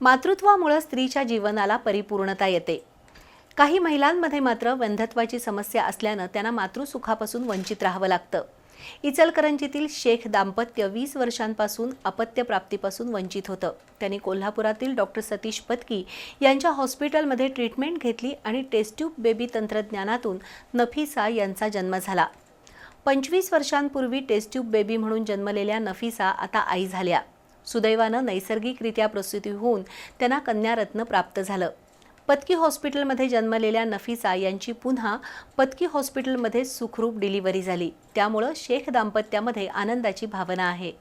मातृत्वामुळं स्त्रीच्या जीवनाला परिपूर्णता येते. काही महिलांमध्ये मात्र वंधत्वाची समस्या असल्यानं त्यांना मातृसुखापासून वंचित राहावं लागतं. इचलकरंजीतील शेख दाम्पत्य वीस वर्षांपासून अपत्यप्राप्तीपासून वंचित होतं. त्यांनी कोल्हापुरातील डॉक्टर सतीश पत्की यांच्या हॉस्पिटलमध्ये ट्रीटमेंट घेतली आणि टेस्ट्यूब बेबी तंत्रज्ञानातून नफिसा यांचा जन्म झाला. पंचवीस वर्षांपूर्वी टेस्ट्यूब बेबी म्हणून जन्मलेल्या नफिसा आता आई झाल्या. सुदैवानं नैसर्गिकरित्या प्रसूती होऊन त्यांना कन्यारत्न प्राप्त झालं. पतकी हॉस्पिटलमध्ये जन्मलेल्या नफिसा यांची पुन्हा पतकी हॉस्पिटलमध्ये सुखरूप डिलिव्हरी झाली. त्यामुळं शेख दाम्पत्यामध्ये आनंदाची भावना आहे.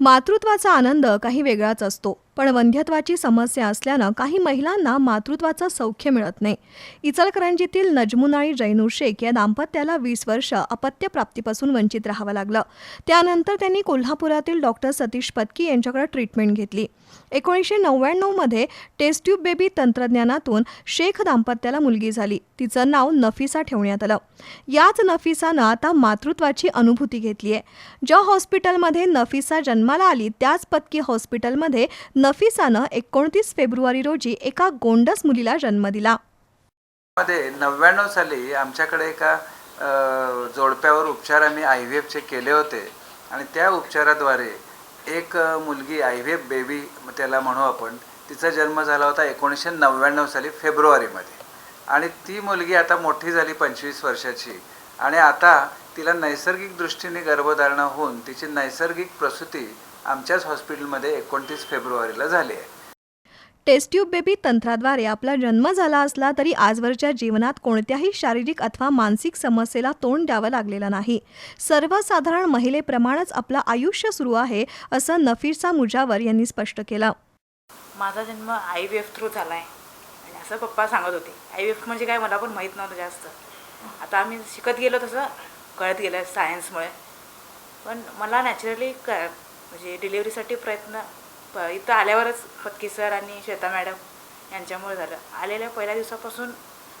मातृत्वाचा आनंद काही वेगळाच असतो. पण वंध्यत्वाची समस्या असल्यानं काही महिलांना मातृत्वाचं सौख्य मिळत नाही. इचलकरंजीतील नजमुन आणि जैनूर शेख या दाम्पत्याला वीस वर्ष अपत्यप्राप्तीपासून वंचित राहावं लागलं. त्यानंतर त्यांनी कोल्हापुरातील डॉक्टर सतीश पत्की यांच्याकडे ट्रीटमेंट घेतली. एकोणीसशे नव्याण्णवमध्ये टेस्ट्यूब बेबी तंत्रज्ञानातून शेख दाम्पत्याला मुलगी झाली. तिचं नाव नफिसा ठेवण्यात आलं. याच नफिसानं आता मातृत्वाची अनुभूती घेतली आहे ज्या हॉस्पिटलमध्ये नफिसा जन्माला आली त्याच पत्की हॉस्पिटलमध्ये नफिसानं एकोणतीस फेब्रुवारी रोजी एका गोंडस मुलीला जन्म दिला. मध्ये नव्याण्णव साली आमच्याकडे एका जोडप्यावर उपचार आम्ही आय व्ही एफचे केले होते. आणि त्या उपचाराद्वारे एक मुलगी आय व्ही एफ बेबी त्याला म्हणू आपण तिचा जन्म झाला होता एकोणीसशे नव्याण्णव साली फेब्रुवारीमध्ये. आणि ती मुलगी आता मोठी झाली पंचवीस वर्षाची. आणि आता तिला नैसर्गिक दृष्टीने गर्भधारणा होऊन तिची नैसर्गिक प्रसूती आमच्याच हॉस्पिटलमध्ये एकोणतीस फेब्रुवारीला झाली आहे. टेस्ट्यूब बेबी तंत्राद्वारे आपला जन्म झाला असला तरी आजवरच्या जीवनात कोणत्याही शारीरिक अथवा मानसिक समस्येला तोंड द्यावं लागलेलं नाही. सर्वसाधारण महिलेप्रमाणेच आपलं आयुष्य सुरू आहे असं नफीसा मुजावर यांनी स्पष्ट केलं. माझा जन्म आय व्ही एफ थ्रू झाला आहे आणि असं पप्पा सांगत होते. आय व्ही एफ म्हणजे काय मला पण माहीत नव्हतं जास्त. आता आम्ही शिकत गेलो तसं कळत गेलं सायन्समुळे पण मला नॅचरली क म्हणजे डिलिव्हरीसाठी प्रयत्न प इथं आल्यावरच पत्की सर आणि श्वेता मॅडम यांच्यामुळे झालं. आलेल्या पहिल्या दिवसापासून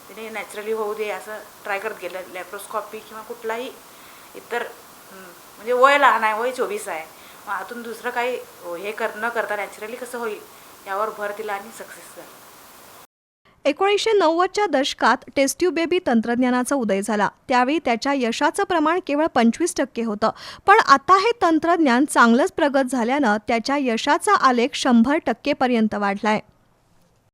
तिने नॅचरली होऊ दे असं ट्राय करत गेलं. लॅप्रोस्कॉपी किंवा कुठलाही इतर म्हणजे वय लहान आहे वय चोवीस आहे. मग आतून दुसरं काही हे कर न करता नॅचरली कसं होईल यावर भर दिला आणि सक्सेस झाला. एकोणीसशे नव्वदच्या दशकात टेस्ट्यू बेबी तंत्रज्ञानाचा उदय झाला. त्यावेळी त्याच्या यशाचं प्रमाण केवळ पंचवीस टक्के होतं. पण आता हे तंत्रज्ञान चांगलंच प्रगत झाल्यानं त्याच्या यशाचा आलेख शंभर टक्केपर्यंत वाढलाय.